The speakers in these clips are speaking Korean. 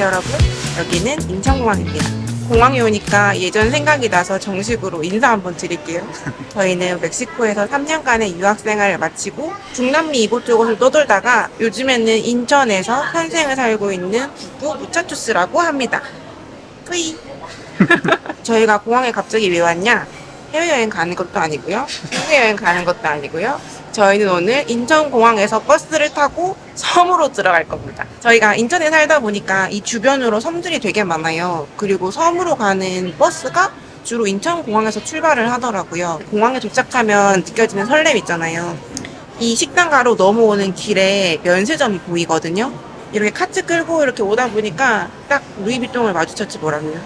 안녕하세요 여러분. 여기는 인천공항입니다. 공항에 오니까 예전 생각이 나서 정식으로 인사 한번 드릴게요. 저희는 멕시코에서 3년간의 유학생활을 마치고 중남미 이곳 저곳을 떠돌다가 요즘에는 인천에서 현생을 살고 있는 부부 무차투스라고 합니다. 뿌이. 저희가 공항에 갑자기 왜 왔냐? 해외여행 가는 것도 아니고요. 해외여행 가는 것도 아니고요. 저희는 오늘 인천공항에서 버스를 타고 섬으로 들어갈 겁니다. 저희가 인천에 살다 보니까 이 주변으로 섬들이 되게 많아요. 그리고 섬으로 가는 버스가 주로 인천공항에서 출발을 하더라고요. 공항에 도착하면 느껴지는 설렘 있잖아요. 이 식당가로 넘어오는 길에 면세점이 보이거든요. 이렇게 카트 끌고 이렇게 오다 보니까 딱 루이비통을 마주쳤지 뭐라고요.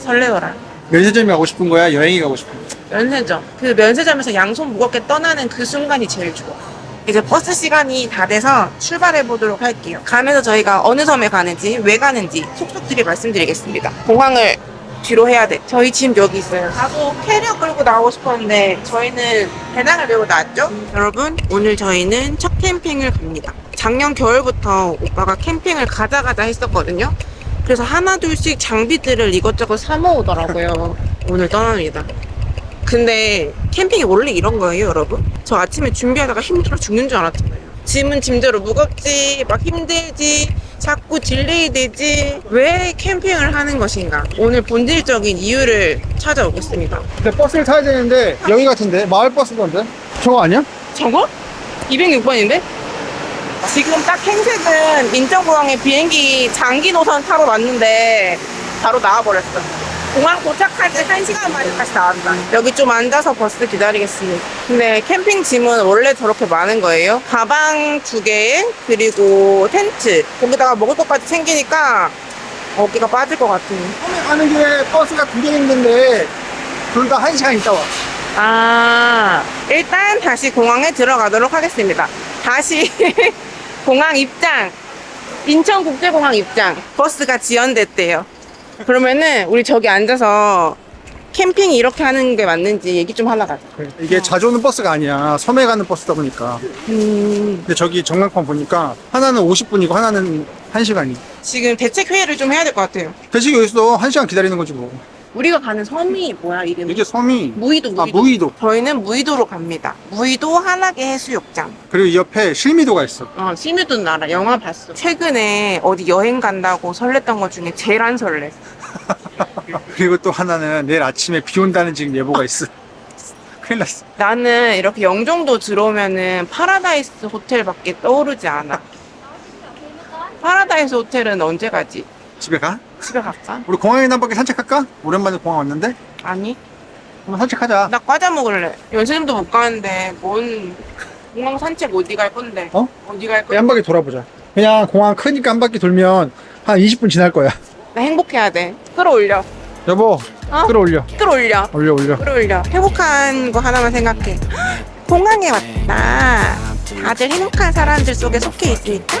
설레더라. 면세점이 가고 싶은 거야? 여행이 가고 싶은 거야? 면세점. 그 면세점에서 양손 무겁게 떠나는 그 순간이 제일 좋아. 이제 버스 시간이 다 돼서 출발해 보도록 할게요. 가면서 저희가 어느 섬에 가는지, 왜 가는지 속속들이 말씀드리겠습니다. 공항을 뒤로 해야 돼. 저희 집 여기 있어요. 나도 캐리어 끌고 나오고 싶었는데 저희는 배낭을 메고 나왔죠? 여러분, 오늘 저희는 첫 캠핑을 갑니다. 작년 겨울부터 오빠가 캠핑을 가자 가자 했었거든요. 그래서 하나 둘씩 장비들을 이것저것 사 모으더라고요. 오늘 떠납니다. 근데 캠핑이 원래 이런 거예요, 여러분? 저 아침에 준비하다가 힘들어 죽는 줄 알았잖아요. 짐은 짐대로 무겁지, 막 힘들지, 자꾸 딜레이 되지. 왜 캠핑을 하는 것인가? 오늘 본질적인 이유를 찾아오겠습니다. 근데 버스를 타야 되는데 여기 같은데? 마을 버스던데? 저거 아니야? 저거? 206번인데? 지금 딱 행색은 인천공항에 비행기 장기 노선 타러 왔는데 바로 나와버렸어. 공항 도착할 때 1시간 만에 다시 나왔다. 여기 좀 앉아서 버스 기다리겠습니다. 근데 캠핑 짐은 원래 저렇게 많은 거예요. 가방 두 개에 그리고 텐트. 거기다가 먹을 것까지 챙기니까 어깨가 빠질 것 같아요. 처음에 가는 길에 버스가 두 개 있는데 둘 다 한 시간 있다 와. 아, 일단 다시 공항에 들어가도록 하겠습니다. 다시 공항 입장. 인천국제공항 입장. 버스가 지연됐대요. 그러면은 우리 저기 앉아서 캠핑 이렇게 하는 게 맞는지 얘기 좀 하나 가자. 이게 자주 오는 버스가 아니야. 섬에 가는 버스다 보니까. 음, 근데 저기 전광판 보니까 하나는 50분이고 하나는 1시간이. 지금 대책 회의를 좀 해야 될 것 같아요. 대신 여기서 1시간 기다리는 거지 뭐. 우리가 가는 섬이 뭐야 이름이? 이게 섬이 무의도 무의도. 아, 무의도. 저희는 무의도로 갑니다. 무의도 한악의 해수욕장. 그리고 이 옆에 실미도가 있어. 어, 심유도 나라 영화 봤어. 최근에 어디 여행 간다고 설렜던 것 중에 제일 안 설레. 그리고 또 하나는 내일 아침에 비 온다는 지금 예보가 있어. 큰일 났어. 나는 이렇게 영종도 들어오면은 파라다이스 호텔밖에 떠오르지 않아. 파라다이스 호텔은 언제 가지? 집에 가? 집에 갈까? 우리 공항에 한 바퀴 산책할까? 오랜만에 공항 왔는데? 아니. 한번 산책하자. 나 과자 먹을래. 연세점도 못 가는데 뭔 공항 산책 어디 갈 건데? 어? 어디 갈한 거야? 바퀴 돌아보자. 그냥 공항 크니까 한 바퀴 돌면 한 20분 지날 거야. 나 행복해야 돼. 끌어올려. 여보, 어? 끌어올려. 끌어올려. 올려, 올려. 끌어올려. 행복한 거 하나만 생각해. 공항에 왔다. 다들 행복한 사람들 속에 속해 있으니까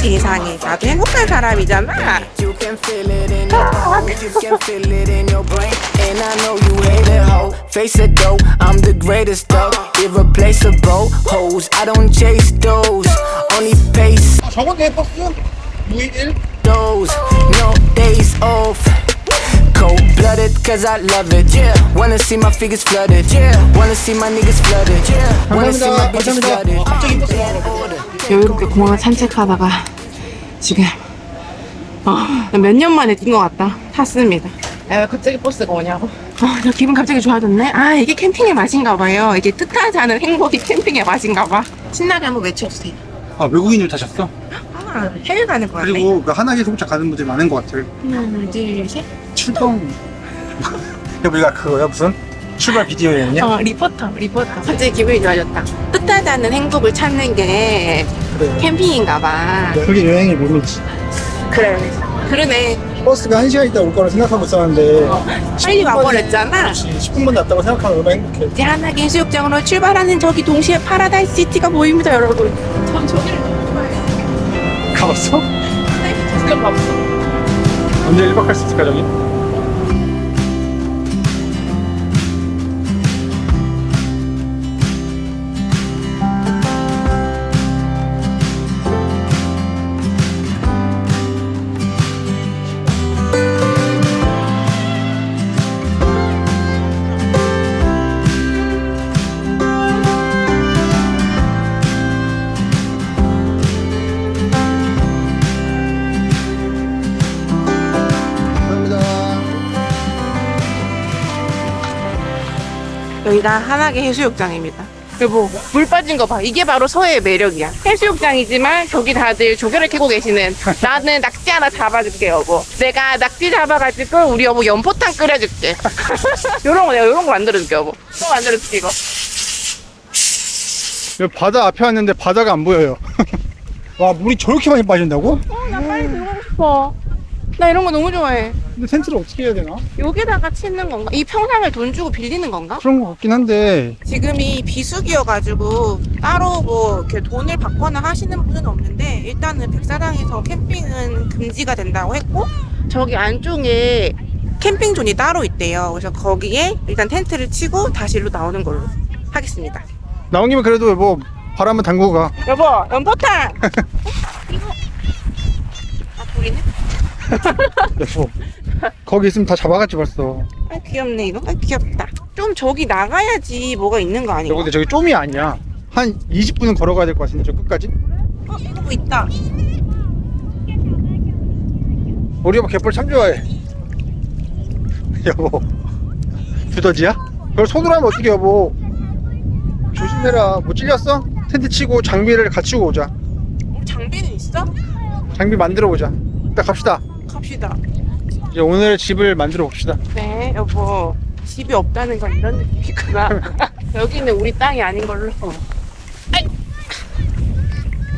세상에 나도 행복한 사람이잖아. You can feel it in your bones, you can feel it in your brain. And I know you hate it, ho. Face it though, I'm the greatest though. Irreplaceable hoes, I don't chase those. Only pace 저건데 버스? 무일 those, no days off. Cold blooded, cause I love it. Yeah. Wanna see my figures flooded. Yeah. Wanna see my niggas flooded. Yeah. Wanna see my bitches flooded. 갑자기 버스 여유롭게 공항을 산책하다가 지금 어, 몇년 만에 뛴 것 같다. 탔습니다. 야, 왜 갑자기 버스가 오냐고. 어, 나 기분 갑자기 좋아졌네. 아, 이게 캠핑의 맛인가 봐요. 이게 뜻하지 않은 행복이 캠핑의 맛인가 봐. 신나게 한번 외쳐주세요. 아, 외국인을 타셨어? 아, 해외 가는 거네. 그리고 그 하나기 소극장 가는 분들이 많은 것 같아. 하나, 둘, 셋. 출동. 여기가 그거야, 무슨? 출발 비디오 여행이야? 어, 리포터, 리포터. 갑자기 기분이 좋아졌다. 뜻하지 않은 행복을 찾는 게 그래. 캠핑인가 봐. 그게 여행의 묘미지. 그래. 그러네. 버스가 한 시간 있다 올 거라 생각하고 있었는데. 빨리 와버렸잖아. 10분만 낫다고 생각하면 얼마나 행복해. 하나의 해수욕장으로 출발하는 저기 동시에 파라다이스 시티가 보입니다, 여러분. 전 저기를 너무 좋아해요. 가봤어? 파라다이스 시티를 가봤어. 언제 1박 할 수 있을까, 저기? 여기가 한악의 해수욕장입니다. 여보, 물 빠진 거 봐. 이게 바로 서해의 매력이야. 해수욕장이지만 저기 다들 조개를 캐고 계시는 나는 낙지 하나 잡아줄게, 여보. 내가 낙지 잡아가지고 우리 여보 연포탕 끓여줄게. 요런 거 내가 요런 거 만들어줄게, 여보. 또 만들어줄게, 이거. 여기 바다 앞에 왔는데 바다가 안 보여요. 와 물이 저렇게 많이 빠진다고? 어, 나 빨리 들어가고 싶어. 나 이런 거 너무 좋아해. 근데 텐트를 어떻게 해야 되나? 여기다가 치는 건가? 이 평상을 돈 주고 빌리는 건가? 그런 것 같긴 한데 지금이 비수기여가지고 따로 뭐 이렇게 돈을 받거나 하시는 분은 없는데 일단은 백사장에서 캠핑은 금지가 된다고 했고 저기 안쪽에 캠핑존이 따로 있대요. 그래서 거기에 일단 텐트를 치고 다시 일로 나오는 걸로 하겠습니다. 나온 김에 그래도 뭐 바람 한번 담그고 가. 여보, 연포탕! 이거. 아, 보이네? 여보 거기 있으면 다 잡아갔지 벌써. 아, 귀엽네, 이거. 아, 귀엽다. 좀 저기 나가야지 뭐가 있는 거 아닌가? 여보 근데 저기 좀이 아니야. 한 20분은 걸어가야 될 것 같은데 저 끝까지? 어, 이거 뭐 있다. 우리 여보 갯벌 참 좋아해. 여보 두더지야? 그걸 손으로 하면 어떻게 여보? 조심해라. 못 찔렸어? 텐트 치고 장비를 갖추고 오자. 우리 장비는 있어? 장비 만들어 보자. 일단 갑시다. 갑시다. 이제 오늘 집을 만들어 봅시다. 네, 여보. 집이 없다는 건 이런 느낌이구나. 여기는 우리 땅이 아닌 걸로. 아이.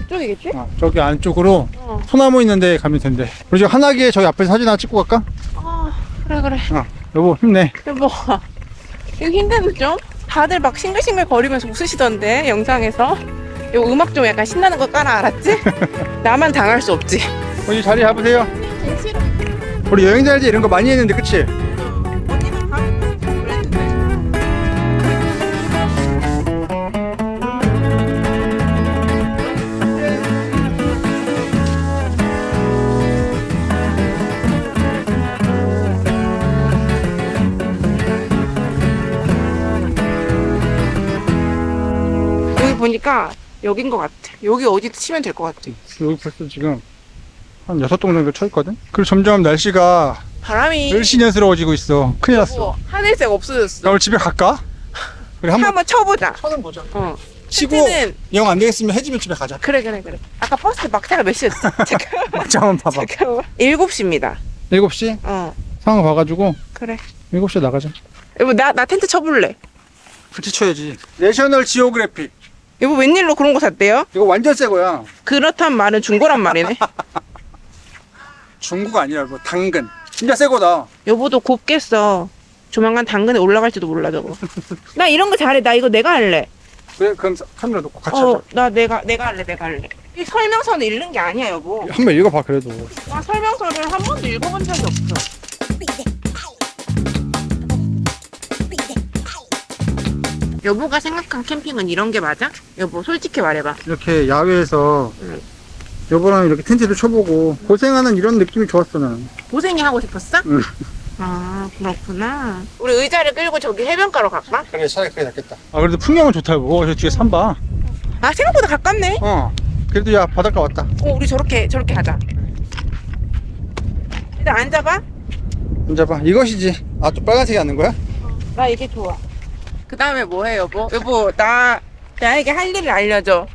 이쪽이겠지? 아, 저기 안쪽으로 어. 소나무 있는데 가면 된대. 우리 지금 한하기에 저기 앞에 사진 하나 찍고 갈까? 아, 그래, 그래. 어, 여보 힘내. 여보. 이거 힘드는 좀? 다들 막 싱글싱글 거리면서 웃으시던데, 영상에서. 요 음악 좀 약간 신나는 거 깔아, 알았지? 나만 당할 수 없지. 어디 자리 잡으세요. 우리 여행 다닐 때 이런 거 많이 했는데 그치? 언니는 가? 그랬는데. 여기 보니까 여긴 것 같아. 여기 어디 치면 될 것 같아. 여기 벌써 지금 한 여섯 동 정도 쳐 있거든? 그리고 점점 날씨가 바람이 을씨년스러워지고 있어. 큰일 났어. 뭐 하늘색 없어졌어. 나 오늘 집에 갈까? 그래 한 번 한번 쳐보자. 쳐는 보자. 어. 치고 텐트는 영 안 되겠으면 해지면 집에 가자. 그래 그래 그래. 아까 버스 막차가 몇 시였지? 잠깐만. 한번 봐봐. 잠깐만. 7시입니다. 7시 어. 상황 봐가지고 그래. 7시에 나가자. 여보 나 나 텐트 쳐볼래. 같이 쳐야지. 내셔널 지오그래픽. 여보 웬일로 그런 거 샀대요? 이거 완전 새 거야. 그렇단 말은 중고란 말이네. 중국 아니라고 당근. 진짜 새 거다. 여보도 곱겠어. 조만간 당근에 올라갈지도 몰라 저거. 나 이런 거 잘해. 나 이거 내가 할래. 그래 그럼 사- 카메라 놓고 같이 어, 하자. 나 내가 내가 할래. 내가 할래. 이 설명서는 읽는 게 아니야, 여보. 한 번 읽어봐 그래도. 나 설명서를 한 번도 읽어본 적이 없어. 여보가 생각한 캠핑은 이런 게 맞아? 여보 솔직히 말해봐. 이렇게 야외에서 응. 여보랑 이렇게 텐트도 쳐보고 고생하는 이런 느낌이 좋았어 나는. 고생이 하고 싶었어? 응. 아 그렇구나. 우리 의자를 끌고 저기 해변가로 갈까? 그래 차라리 그게 낫겠다. 아 그래도 풍경은 좋다고. 저 뒤에 산 봐. 아 생각보다 가깝네. 어. 그래도 야 바닷가 왔다. 어 우리 저렇게 저렇게 하자. 일단 앉아봐. 앉아봐. 이것이지. 아 또 빨간색이 앉는 거야? 나 이게 좋아. 그 다음에 뭐 해 여보? 여보 나 나에게 할 일을 알려줘.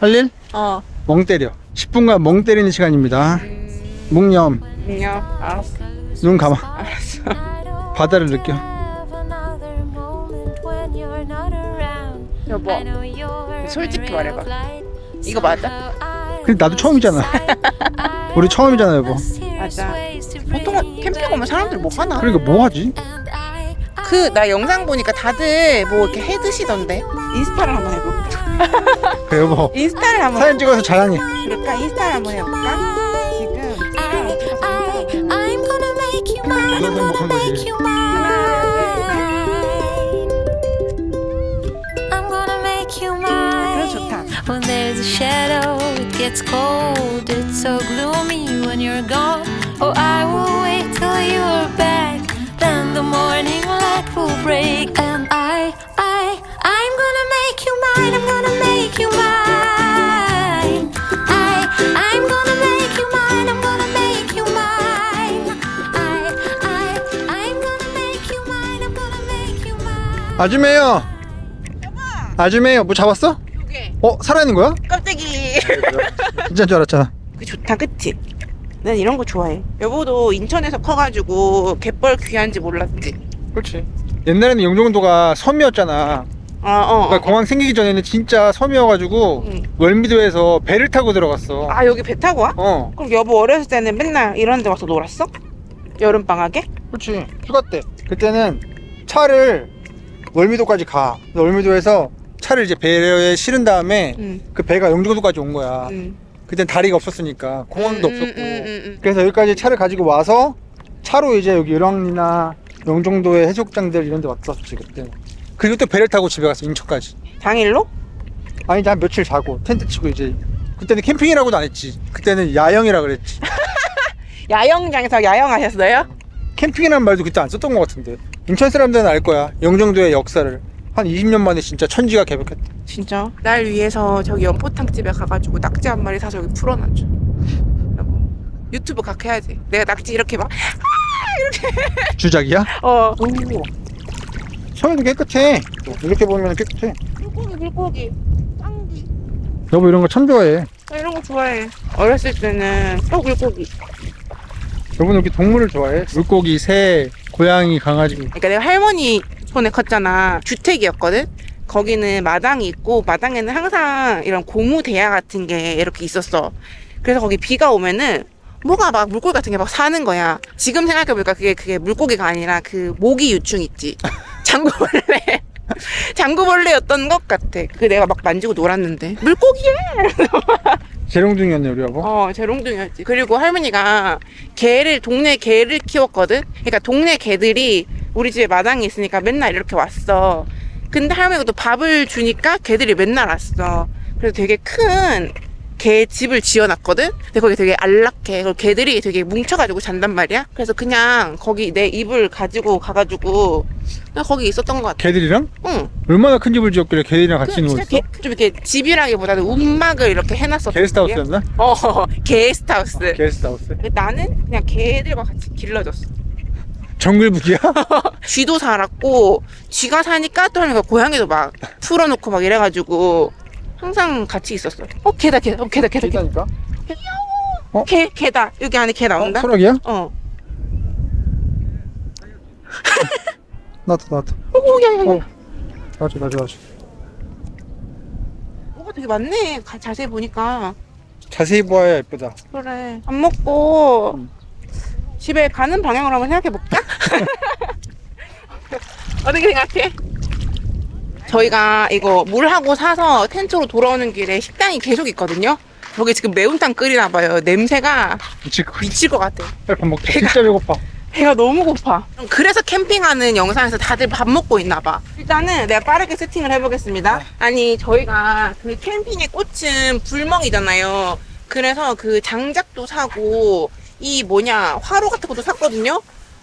할 일? 어. 멍 때려. 10분간 멍 때리는 시간입니다. 묵념. 안녕. 알았어. 눈 감아. 알았어. 바다를 느껴. 여보 솔직히 말해봐. 이거 맞아? 근데 나도 처음이잖아. 우리 처음이잖아 여보. 맞아. 보통 캠핑 오면 사람들 뭐 하나? 그러니까 뭐 하지? 그 나 영상 보니까 다들 뭐 이렇게 해 드시던데. 인스타를 한번 해볼까? 그래 여보. 인스타를 한번 사진 찍어서 자랑해. 해볼까? 인스타를 한번 해볼까? 지금 I'm gonna make you mine. I'm gonna make you mine. I'm gonna make you 그래 mine. 좋다. When there's a shadow, it gets cold. It's so gloomy when you're gone. Oh, I will wait till you're back. Then the morning light will break, and I, I, 아줌매요. 아줌매요. 뭐 잡았어? 요게 어 살아있는 거야? 깜짝이. 진짜인 줄 알았잖아. 그 좋다 그치? 난 이런 거 좋아해. 여보도 인천에서 커가지고 갯벌 귀한지 몰랐지? 그렇지. 옛날에는 영종도가 섬이었잖아. 어 어. 그러니까 공항 생기기 전에는 진짜 섬이어가지고 응. 월미도에서 배를 타고 들어갔어. 아 여기 배 타고 와? 어, 그럼 여보 어렸을 때는 맨날 이런 데 와서 놀았어? 여름 방학에? 그렇지. 휴가 때. 그때는 차를 월미도까지 가. 그래서 월미도에서 차를 이제 배에 실은 다음에 응. 그 배가 영종도까지 온 거야. 응. 그땐 다리가 없었으니까 공항도 음, 음, 없었고. 음, 음, 음. 그래서 여기까지 차를 가지고 와서 차로 이제 여기 을왕리나 영종도의 해수욕장들 이런 데 왔었지 그때. 그리고 또 배를 타고 집에 갔어 인천까지. 당일로? 아니 한 며칠 자고 텐트 치고 이제 그때는 캠핑이라고도 안 했지. 그때는 야영이라 그랬지. 야영장에서 야영하셨어요? 캠핑이라는 말도 그때 안 썼던 것 같은데. 인천 사람들은 알 거야. 영종도의 역사를. 한 20년 만에 진짜 천지가 개벽했다. 진짜? 날 위해서 저기 연포탕 집에 가가지고 낙지 한 마리 사서 여기 풀어놔줘. 여보 유튜브 각 해야지. 내가 낙지 이렇게 막 주작이야? 어. 성에도 깨끗해. 이렇게 보면 깨끗해. 물고기 물고기 짱기. 여보 이런 거 참 좋아해. 나 이런 거 좋아해. 어렸을 때는 또 물고기. 여보는 이렇게 동물을 좋아해? 물고기, 새, 고양이, 강아지. 그러니까 내가 할머니 손에 컸잖아. 주택이었거든. 거기는 마당이 있고 마당에는 항상 이런 고무 대야 같은 게 이렇게 있었어. 그래서 거기 비가 오면은 뭐가 막 물고기 같은 게 막 사는 거야. 지금 생각해보니까 그게 그게 물고기가 아니라 그 모기 유충 있지. 장구벌레. 장구벌레였던 것 같아. 그 내가 막 만지고 놀았는데 물고기야. 재롱둥이였네 우리 여보. 어, 재롱둥이였지. 그리고 할머니가 개를, 동네 개를 키웠거든? 그러니까 동네 개들이 우리 집에 마당이 있으니까 맨날 이렇게 왔어. 근데 할머니가 또 밥을 주니까 개들이 맨날 왔어. 그래서 되게 큰 개 집을 지어놨거든? 근데 거기 되게 안락해. 그리고 개들이 되게 뭉쳐가지고 잔단 말이야? 그래서 그냥 거기 내 입을 가지고 가가지고 그냥 거기 있었던 것 같아. 개들이랑? 응. 얼마나 큰 집을 지었길래 개들이랑 같이 그냥 누워 진짜 있어? 개- 좀 이렇게 집이라기보다는 움막을 이렇게 해놨었어. 게스트하우스였나? 어, 게스트하우스. 게스트하우스. 나는 그냥 개들과 같이 길러졌어. 정글북이야? 쥐도 살았고, 쥐가 사니까 또 하니까 고양이도 막 풀어놓고 막 이래가지고, 항상 같이 있었어. 어, 개다, 개다, 어, 개다, 개다, 개다. 개다니까? 개, 개다. 여기 안에 개 어? 나온다? 소락이야? 어. 나왔다 나왔다. 어, 어, 야, 야, 야. 어. 나와줘 나와줘. 뭐가 되게 많네. 가- 자세히 보니까. 자세히 보아야 예쁘다. 그래. 밥 먹고, 음. 집에 가는 방향으로 한번 생각해 볼까? 어떻게 생각해? 저희가 이거 물하고 사서 텐트로 돌아오는 길에 식당이 계속 있거든요. 저기 지금 매운탕 끓이나 봐요. 냄새가 미칠 것 같아. 미칠 것 같아. 밥 먹자. 진짜 배고파. 배가 너무 고파. 그래서 캠핑하는 영상에서 다들 밥 먹고 있나 봐. 일단은 내가 빠르게 세팅을 해보겠습니다. 아니 저희가 그 캠핑의 꽃은 불멍이잖아요. 그래서 그 장작도 사고 이 뭐냐 화로 같은 것도 샀거든요.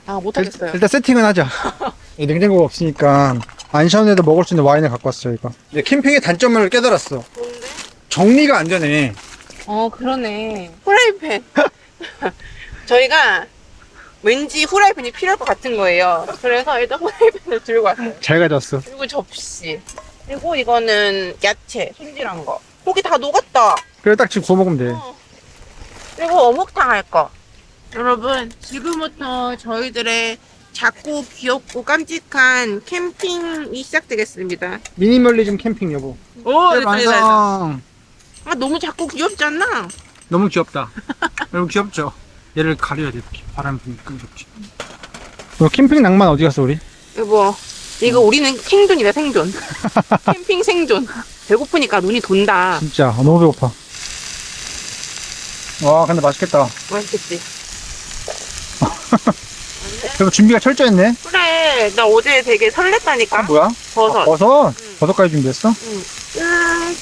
아 못하겠어요. 일단 세팅은 하자. 이 냉장고가 없으니까 안 시원해도 먹을 수 있는 와인을 갖고 왔어요 이거. 이제 캠핑의 단점을 깨달았어. 좋은데? 정리가 안 되네. 어 그러네. 후라이팬. 저희가 왠지 후라이팬이 필요할 것 같은 거예요. 그래서 일단 후라이팬을 들고 왔어요. 잘 가져왔어. 그리고 접시. 그리고 이거는 야채, 손질한 거. 고기 다 녹았다. 그래 딱 지금 구워 먹으면 돼. 그리고 어묵탕 할 거. 여러분, 지금부터 저희들의 작고 귀엽고 깜찍한 캠핑이 시작되겠습니다. 미니멀리즘 캠핑 여보. 오, 네, 됐다. 완성. 아, 너무 작고 귀엽지 않나? 너무 귀엽다. 너무 귀엽죠? 얘를 가려야 돼. 이렇게. 바람 부니까 이렇게. 너 캠핑 낭만 어디 갔어 우리? 여보, 이거 우리는 생존이다, 생존. 캠핑 생존. 배고프니까 눈이 돈다. 진짜 아, 너무 배고파. 와 근데 맛있겠다. 맛있겠지? 그리고 준비가 철저했네. 그래, 나 어제 되게 설렜다니까. 뭐야? 버섯. 아, 버섯? 응. 버섯까지 준비했어? 응. 음,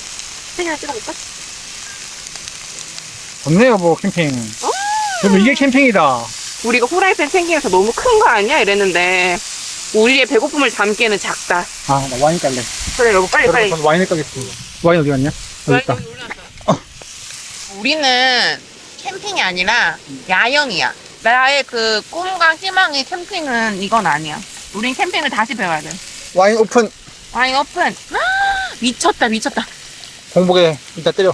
생이나 찍어볼까? 좋네 여보 캠핑. 여보 이게 캠핑이다. 우리가 후라이팬 챙기면서 너무 큰 거 아니야? 이랬는데 우리의 배고픔을 담기에는 작다. 아 나 와인 깔래. 그래 여보 빨리 빨리. 여러분 와인을 까겠습니다. 와인 어디 갔냐? 여기 있다. 우리는 캠핑이 아니라 야영이야. 나의 그 꿈과 희망의 캠핑은 이건 아니야. 우린 캠핑을 다시 배워야 돼. 와인 오픈. 와인 오픈. 미쳤다 미쳤다. 공복에 이따 때려.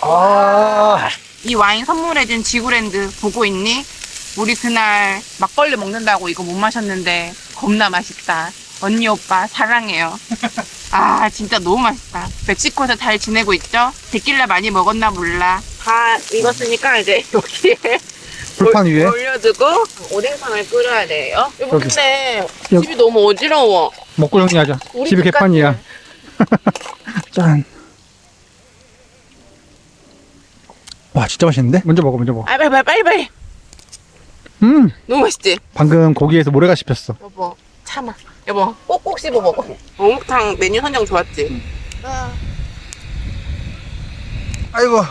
아, 이 와인 선물해준 지구랜드 보고 있니? 우리 그날 막걸리 먹는다고 이거 못 마셨는데 겁나 맛있다. 언니 오빠 사랑해요. 아 진짜 너무 맛있다. 멕시코에서 잘 지내고 있죠? 데킬라 많이 먹었나 몰라. 다 익었으니까 이제 여기에 불판 위에. 올려두고 오뎅탕을 끓여야 돼요. 여보 여기. 근데 여기. 집이 너무 어지러워. 먹고 정리하자. 우리 집이 집 개판이야. 짠. 와, 진짜 맛있는데? 먼저 먹어, 먼저 먹어. 아 빨리 빨리 빨리 빨리. 음, 너무 맛있지? 방금 고기에서 모래가 씹혔어. 여보 참아. 여보 꼭꼭 씹어 먹어. 어묵탕 메뉴 선정 좋았지? 아이고,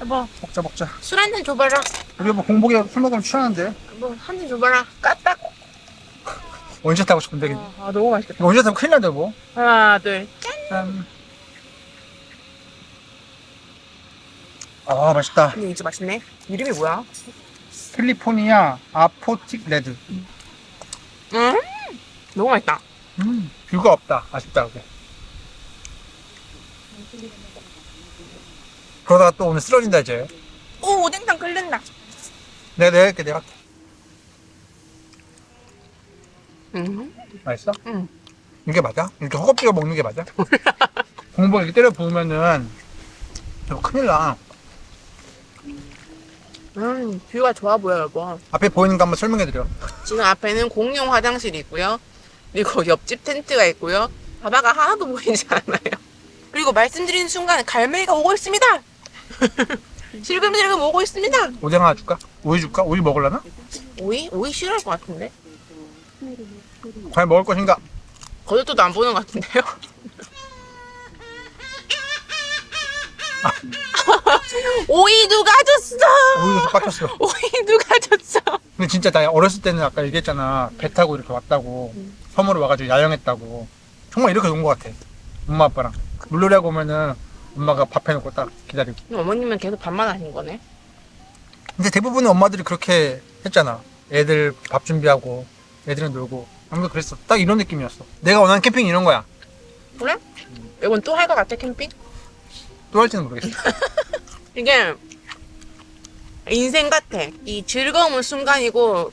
여보 먹자, 먹자. 술 한 잔 줘봐라. 우리 뭐 공복에 술 먹으면 취하는데. 여보 한잔 줘봐라. 까딱. 원샷 하고 싶은데. 이거 아 너무 맛있겠다. 원샷 하면 큰일 난다, 뭐. 하나 둘. 짠. 아, 맛있다. 근데 진짜 맛있네. 이름이 뭐야? 캘리포니아 아포틱 레드. 음 너무 맛있다. 음, 뷰가 없다. 아쉽다, 그게. 그러다가 또 오늘 쓰러진다, 이제. 오 오뎅탕 끓는다. 내가, 내가 할게, 내가 할게. 음. 맛있어? 응. 이게 맞아? 이렇게 허겁지겁 먹는 게 맞아? 공복 이렇게 때려 부으면은 이거 큰일 나. 음 뷰가 좋아 보여 여보. 앞에 보이는 거 한번 설명해 드려. 지금 앞에는 공용 화장실이 있고요. 그리고 옆집 텐트가 있고요. 바다가 하나도 보이지 않아요. 그리고 말씀드리는 순간 갈매기가 오고 있습니다. 실금실금 오고 있습니다. 오뎅 하나 줄까? 우유 줄까? 우유 먹을라나? 오이? 오이 싫어할 것 같은데? 과연 먹을 것인가? 거들떠도 안 보는 것 같은데요? 오이 누가 줬어? 우유도 빡쳤어. 오이 누가 줬어? 근데 진짜 나 어렸을 때는 아까 얘기했잖아. 배 타고 이렇게 왔다고. 섬으로 와가지고 야영했다고. 정말 이렇게 논것 같아. 엄마 아빠랑. 물놀이 하고 오면은 엄마가 밥 해놓고 딱 기다리고. 어머님은 계속 밥만 하신 거네. 근데 대부분의 엄마들이 그렇게 했잖아. 애들 밥 준비하고 애들은 놀고. 아무도 그랬어. 딱 이런 느낌이었어. 내가 원하는 캠핑 이런 거야. 그래? 이건 또 할 것 같아 캠핑? 또 할지는 모르겠어. 이게 인생 같아. 이 즐거움은 순간이고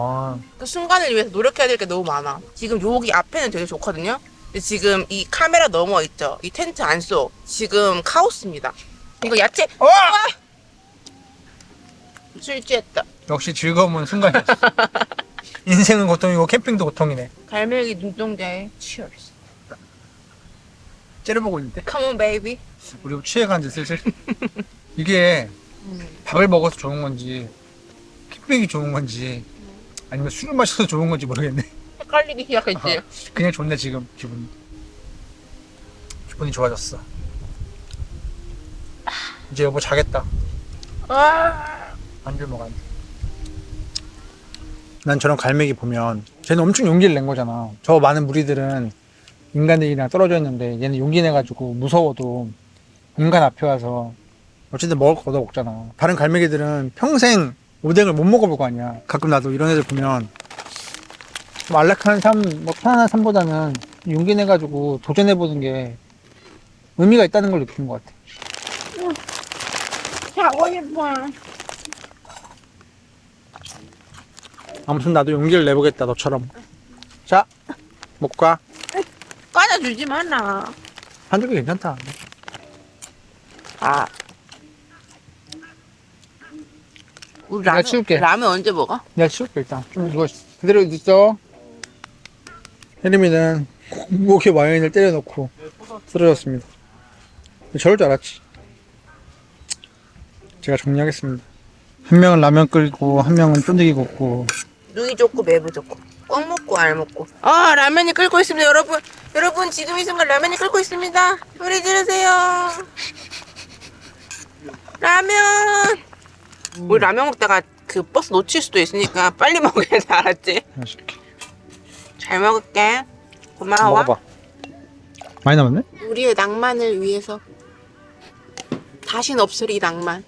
아, 그 순간을 위해서 노력해야 될 게 너무 많아. 지금 여기 앞에는 되게 좋거든요. 근데 지금 이 카메라 넘어 있죠. 이 텐트 안 속 지금 카오스입니다. 이거 야채 어! 술 취했다. 역시 즐거움은 순간이었어. 인생은 고통이고 캠핑도 고통이네. 갈매기 눈동자에 Cheers. 째려보고 있는데. Come on baby. 우리 취해간지 슬슬. 이게 밥을 먹어서 좋은 건지 캠핑이 좋은 건지 아니면 술을 마셔서 좋은 건지 모르겠네. 헷갈리기 시작했지. 그냥 좋네 지금 기분이. 기분이 좋아졌어. 이제 여보 자겠다. 아, 안주 먹어 안주. 난 저런 갈매기 보면 쟤는 엄청 용기를 낸 거잖아. 저 많은 무리들은 인간들이랑 떨어져 있는데 얘는 용기 내가지고 무서워도 인간 앞에 와서 어쨌든 먹을 거 얻어 먹잖아. 다른 갈매기들은 평생 오뎅을 못 먹어볼 거 아니야. 가끔 나도 이런 애들 보면 좀 안락한 삶, 뭐 편안한 삶보다는 용기 내가지고 도전해보는 게 의미가 있다는 걸 느끼는 것 같아. 자고 싶어. 아무튼 나도 용기를 내보겠다 너처럼. 자, 먹고 가. 까져주지 마라. 한두 개 괜찮다. 우리 내가 라면, 치울게. 라면 언제 먹어? 내가 치울게 일단. 좀 있어. 그대로 있어. 혜림이는 목에 와인을 때려놓고 쓰러졌습니다. 저럴 줄 알았지. 제가 정리하겠습니다. 한 명은 라면 끓이고 한 명은 쫀득이 굽고 눈이 좋고 매부 좋고 꽉 먹고 알 먹고 아 라면이 끓고 있습니다 여러분 여러분 지금 이 순간 라면이 끓고 있습니다 소리 지르세요 라면 우리 라면 먹다가 그 버스 놓칠 수도 있으니까 빨리 먹어야 돼 알았지? 맛있게 잘 먹을게 고마워 먹어봐. 많이 남았네? 우리의 낭만을 위해서 다신 없을 이 낭만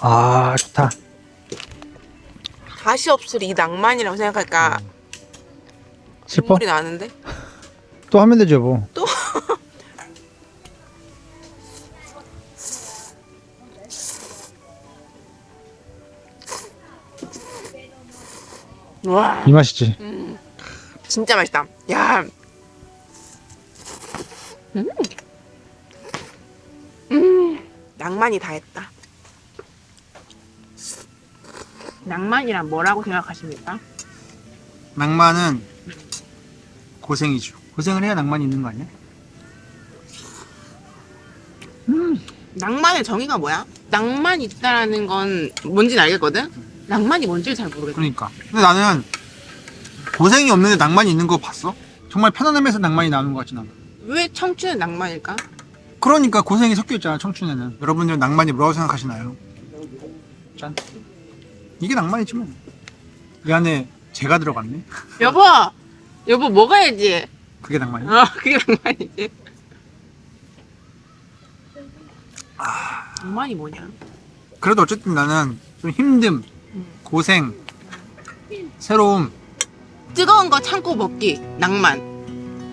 아 좋다. 다시 없을 이 낭만이라고 생각하니까 슬퍼? 눈물이 나는데? 또 하면 되죠 뭐. 또? 와 이 맛이지. 진짜 맛있다. 야. 음. 음. 낭만이 다 했다. 낭만이란 뭐라고 생각하십니까? 낭만은 고생이죠. 고생을 해야 낭만이 있는 거 아니야? 낭만의 정의가 뭐야? 낭만 있다라는 건 뭔지는 알겠거든? 낭만이 뭔지를 잘 모르겠어. 그러니까. 근데 나는 고생이 없는데 낭만이 있는 거 봤어? 정말 편안함에서 낭만이 나오는 거 같지 나는. 왜 청춘은 낭만일까? 그러니까 고생이 섞여 있잖아 청춘에는. 여러분들 낭만이 뭐라고 생각하시나요? 짠. 이게 낭만이지 뭐. 이 안에 재가 들어갔네. 여보! 여보 먹어야지. 그게 낭만이야. 어, 그게 낭만이지. 낭만이 뭐냐? 그래도 어쨌든 나는 좀 힘듦, 고생, 새로움, 뜨거운 거 참고 먹기. 낭만.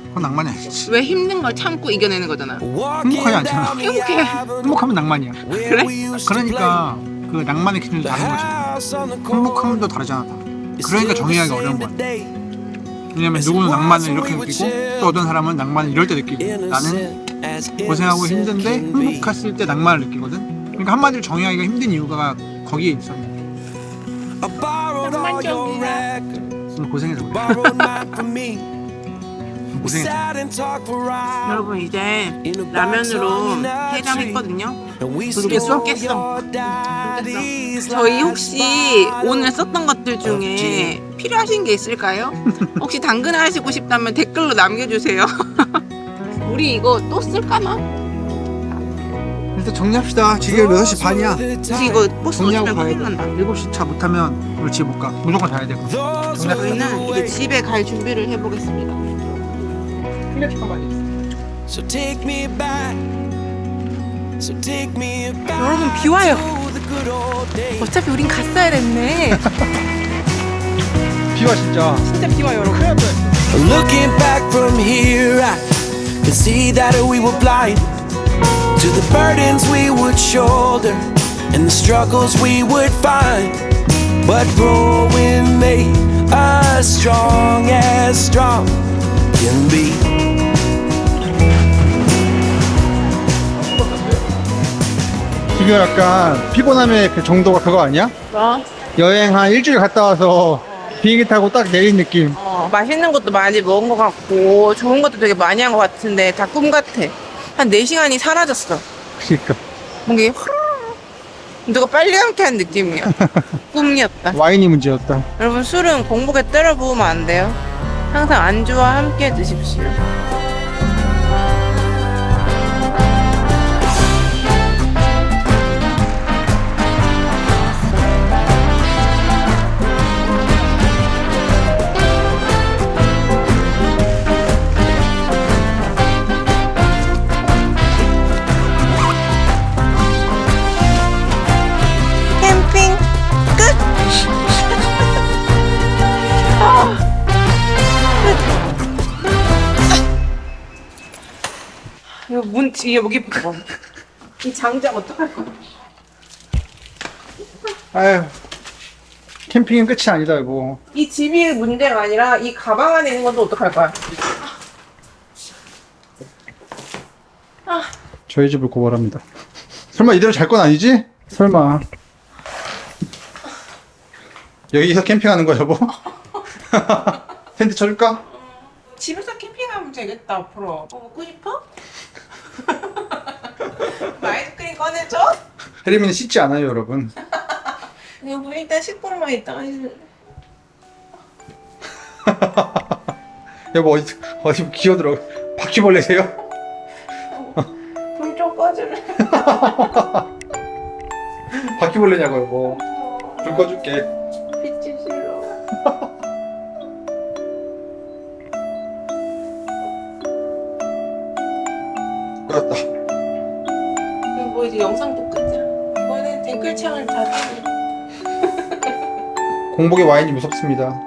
그건 낭만이 아니지. 왜 힘든 걸 참고 이겨내는 거잖아. 행복하지 않잖아. 행복해. 행복하면 낭만이야. 그래? 그러니까 그 낭만의 기준이 다른 거지. 행복함도 다르잖아. 다. 그러니까 정의하기 어려운 거야. 왜냐면 누구는 낭만을 이렇게 느끼고 또 어떤 사람은 낭만을 이럴 때 느끼고 나는 고생하고 힘든데 행복했을 때 낭만을 느끼거든. 그러니까 한마디로 정의하기가 힘든 이유가 거기에 있어. 낭만적이야. 좀 고생해서 그래. 좀 고생해서. 여러분 이제 라면으로 해장했거든요. 또 깼어? 깼어. 저희 혹시 오늘 썼던 것들 중에 필요하신 게 있을까요? 혹시 당근 하시고 싶다면 댓글로 남겨주세요. 우리 이거 또 쓸까나? 일단 정리합시다. 지금 6시 반이야. 혹시 이거 버스 정리하고 놓치면 가야 큰일 돼. 난다. 7시 차 못하면 우리 집에 못 가. 무조건 자야 돼. 저희는 이제 집에 갈 준비를 해보겠습니다. So take me back. So take me back. 여러분 비 와요. to the good old days. 어차피 우린 갔어야 됐네. 비와 진짜. 진짜 비 와요, 여러분. Looking back from here, I can see that we were blind to the burdens we would shoulder and the struggles we would find. But growing made us strong as strong can be. 지금 약간 피곤함의 그 정도가 그거 아니야? 어? 여행 한 일주일 갔다 와서 비행기 타고 딱 내린 느낌. 어, 맛있는 것도 많이 먹은 것 같고 좋은 것도 되게 많이 한 것 같은데 다 꿈 같아. 한 4시간이 사라졌어. 그러니까 뭔가 이게 확 누가 빨리 감게 한 느낌이야. 꿈이었다. 와인이 문제였다. 여러분 술은 공복에 때려 부으면 안 돼요. 항상 안주와 함께 드십시오. 문 뒤에 여기 봐봐. 이 장작 어떡할 거야? 아유. 캠핑은 끝이 아니다, 여보. 이 집이 문제가 아니라 이 가방 안에 있는 것도 어떡할 거야? 저희 집을 고발합니다. 설마 이대로 잘 건 아니지? 설마. 여기서 캠핑하는 거야, 여보? 텐트 쳐줄까? 집에서 캠핑하면 되겠다 앞으로. 뭐 먹고 싶어? 아이스크림 꺼내줘? 혜림이는 씻지 않아요, 여러분. 여보 일단 10분만 있다가? 여보, 어디, 어디 기어들어. 바퀴벌레세요? 불좀 꺼줄래? 바퀴벌레냐고, 여보. 불 꺼줄게. 이거 뭐 이제 영상도 끝이야. 이거는 댓글창을 닫으면 공복에 와인이 무섭습니다.